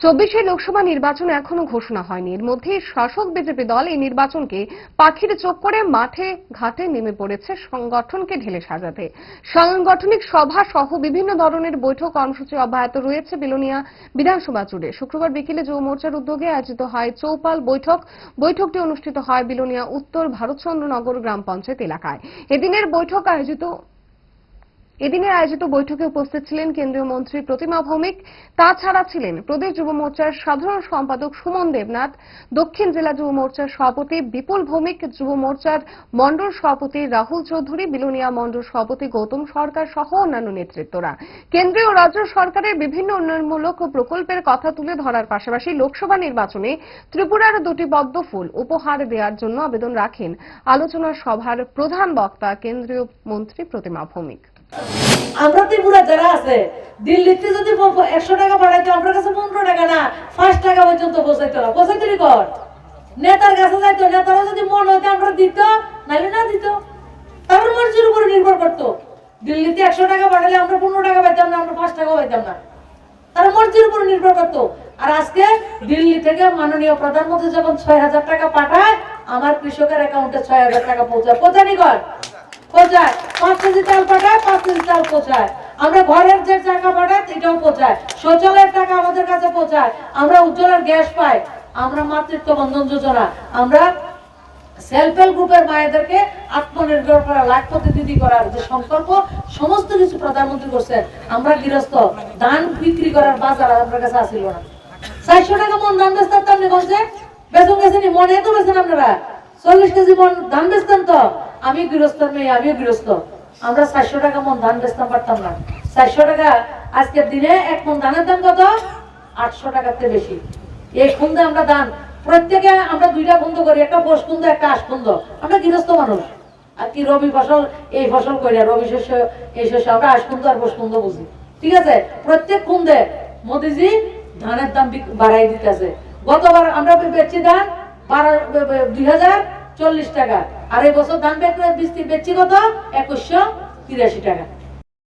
চব্বিশে লোকসভা নির্বাচন এখনও ঘোষণা হয়নি। এর মধ্যে শাসক বিজেপি দল এই নির্বাচনকে পাখির চোখ করে মাঠে ঘাটে নেমে পড়েছে সংগঠনকে ঢেলে সাজাতে। সাংগঠনিক সভা সহ বিভিন্ন ধরনের বৈঠক কর্মসূচি অব্যাহত রয়েছে বিলোনিয়া বিধানসভা জুড়ে। শুক্রবার বিকেলে যুব মোর্চার উদ্যোগে আয়োজিত হয় চৌপাল বৈঠক। বৈঠকটি অনুষ্ঠিত হয় বিলোনিয়া উত্তর ভারতচন্দ্রনগর গ্রাম পঞ্চায়েত এলাকায়। এদিনের বৈঠক আয়োজিত এদিনে আয়োজিত বৈঠকে উপস্থিত ছিলেন কেন্দ্রীয় মন্ত্রী প্রতিমা ভৌমিক, তাছাড়া ছিলেন প্রদেশ যুব মোর্চার সাধারণ সম্পাদক সুমন দেবনাথ, দক্ষিণ জেলা যুব মোর্চার সভাপতি বিপুল ভৌমিক, যুব মোর্চার মণ্ডল সভাপতি রাহুল চৌধুরী, বিলোনিয়া মণ্ডল সভাপতি গৌতম সরকার সহ অন্যান্য নেতৃত্বরা। কেন্দ্রীয় ও রাজ্য সরকারের বিভিন্ন উন্নয়নমূলক প্রকল্পের কথা তুলে ধরার পাশাপাশি লোকসভা নির্বাচনে ত্রিপুরার দুটি পদ্ম ফুল উপহার দেওয়ার জন্য আবেদন রাখেন আলোচনা সভার প্রধান বক্তা কেন্দ্রীয় মন্ত্রী প্রতিমা ভৌমিক। আমরা ত্রিপুরা যারা আছে, দিল্লিতে যদি একশো টাকা কাছে পনেরো টাকা না, পাঁচ টাকা পর্যন্ত না। নেতার কাছে যাইতো, নেতারা যদি মন আমরা দিত নাহলে না দিত। উপর নির্ভর করতো। দিল্লিতে একশো টাকা পাঠালে আমরা পনেরো টাকা পাইতাম না, আমরা পাঁচ টাকা পাইতাম না। তার মর্জির উপর নির্ভর করতো। আর আজকে দিল্লি থেকে মাননীয় প্রধানমন্ত্রী যখন ছয় হাজার টাকা পাঠায়, আমার কৃষকের অ্যাকাউন্টে ছয় হাজার টাকা পৌঁছায়। পৌঁছানি কর? পাঁচ কেজি পাঠায়, পাঁচ কেজি চাল আমরা ঘরের যে টাকা পৌঁছায় শৌচালয়ের টাকা আমাদের কাছে আমরা গ্যাস পাই। আমরা মাতৃত্ব বন্ধন যোজনা। আমরা সেলফ হেল্প গ্রুপের মায়েদেরকে আত্মনির্ভর করা, লাখপতি দিদি করার যে সংকল্প, সমস্ত কিছু প্রধানমন্ত্রী করছেন। আমরা গৃহস্থ। ধান বিক্রি করার বাজার আপনার কাছে আসিল না। চারশো টাকা মন ধান আপনি গেছেন মনে তো বেছেন আপনারা। চল্লিশ কেজি মন ধান বেচতেন তো। আমি গৃহস্থ মেয়ে আমিও গৃহস্থ। আমরা চারশো টাকা মন ধান বেচতাম, পারতাম না। চারশো টাকা আজকের দিনে এক মন ধানের দাম কত? আটশো টাকার থেকে বেশি। এই খুন্দে আমরা দান প্রত্যেকে আমরা দুইটা খুন্দ করি, একটা বোস খুন্দ, একটা আশ খুন্দ। আমরা গৃহস্থ মানুষ। আর কি রবি ফসল, এই ফসল করি রবি শস্য, এই শস্য, আমরা আশ খুন্দ আর বোস খুন্দ বুঝি। ঠিক আছে? প্রত্যেক খুন্দে মোদিজি ধানের দাম বাড়াই দিতেছে। গতবার আমরা বেচছি ধান দুই হাজার চল্লিশ টাকা। আর এই বছর ধান বেচছি কত? একুশশো তিরাশি টাকা।